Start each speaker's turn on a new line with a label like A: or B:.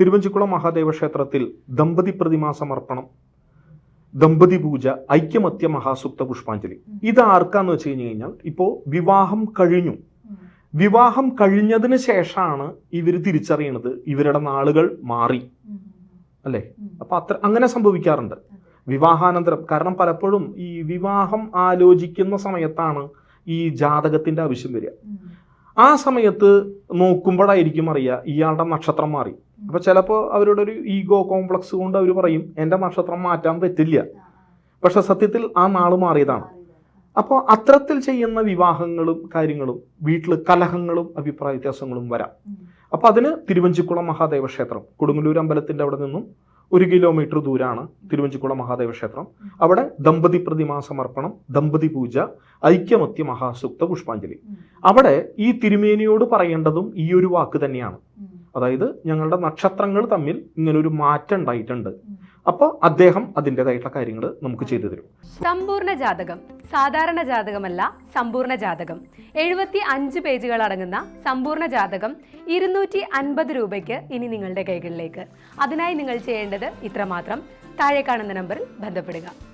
A: തിരുവഞ്ചിക്കുളം മഹാദേവ ക്ഷേത്രത്തിൽ ദമ്പതി പ്രതിമാ സമർപ്പണം ദമ്പതി പൂജ ഐക്യമത്യ മഹാസുപ്ത പുഷ്പാഞ്ജലി. ഇത് ആർക്കാന്ന് വെച്ച് കഴിഞ്ഞു കഴിഞ്ഞാൽ ഇപ്പോൾ വിവാഹം കഴിഞ്ഞു. വിവാഹം കഴിഞ്ഞതിന് ശേഷമാണ് ഇവർ തിരിച്ചറിയണത് ഇവരുടെ നാളുകൾ മാറി. അല്ലേ? അപ്പൊ അത്ര അങ്ങനെ സംഭവിക്കാറുണ്ട്. വിവാഹാനന്തരം കാരണം പലപ്പോഴും ഈ വിവാഹം ആലോചിക്കുന്ന സമയത്താണ് ഈ ജാതകത്തിന്റെ ആവശ്യം വരിക. ആ സമയത്ത് നോക്കുമ്പോഴായിരിക്കും അറിയുക ഇയാളുടെ നക്ഷത്രം മാറി. അപ്പൊ ചിലപ്പോൾ അവരുടെ ഒരു ഈഗോ കോംപ്ലക്സ് കൊണ്ട് അവർ പറയും എന്റെ നക്ഷത്രം മാറ്റാൻ പറ്റില്ല. പക്ഷെ സത്യത്തിൽ ആ നാൾ മാറിയതാണ്. അപ്പോൾ അത്തരത്തിൽ ചെയ്യുന്ന വിവാഹങ്ങളും കാര്യങ്ങളും വീട്ടിൽ കലഹങ്ങളും അഭിപ്രായ വ്യത്യാസങ്ങളും വരാം. അപ്പോൾ അതിന് തിരുവഞ്ചിക്കുളം മഹാദേവ ക്ഷേത്രം കൊടുങ്ങല്ലൂർ അമ്പലത്തിന്റെ അവിടെ നിന്നും ഒരു കിലോമീറ്റർ ദൂരാണ് തിരുവഞ്ചിക്കുളം മഹാദേവ ക്ഷേത്രം. അവിടെ ദമ്പതി പ്രതിമാ സമർപ്പണം ദമ്പതി പൂജ ഐക്യമത്യ മഹാസുക്ത പുഷ്പാഞ്ജലി. അവിടെ ഈ തിരുമേനിയോട് പറയേണ്ടതും ഈ ഒരു വാക്ക് തന്നെയാണ്. അതായത് ഞങ്ങളുടെ നക്ഷത്രങ്ങൾ തമ്മിൽ ഇങ്ങനൊരു മാറ്റം ഉണ്ടായിട്ടുണ്ട്. അപ്പോൾ അദ്ദേഹം അതിന്റെതായിട്ടുള്ള കാര്യങ്ങൾ നമുക്ക് ചെയ്തു തരും.
B: സമ്പൂർണ ജാതകം സാധാരണ ജാതകമല്ല സമ്പൂർണ ജാതകം. എഴുപത്തി അഞ്ച് പേജുകൾ അടങ്ങുന്ന സമ്പൂർണ ജാതകം ഇരുന്നൂറ്റി അൻപത് രൂപയ്ക്ക് ഇനി നിങ്ങളുടെ കൈകളിലേക്ക്. അതിനായി നിങ്ങൾ ചെയ്യേണ്ടത് ഇത്രമാത്രം. താഴെ കാണുന്ന നമ്പറിൽ ബന്ധപ്പെടുക.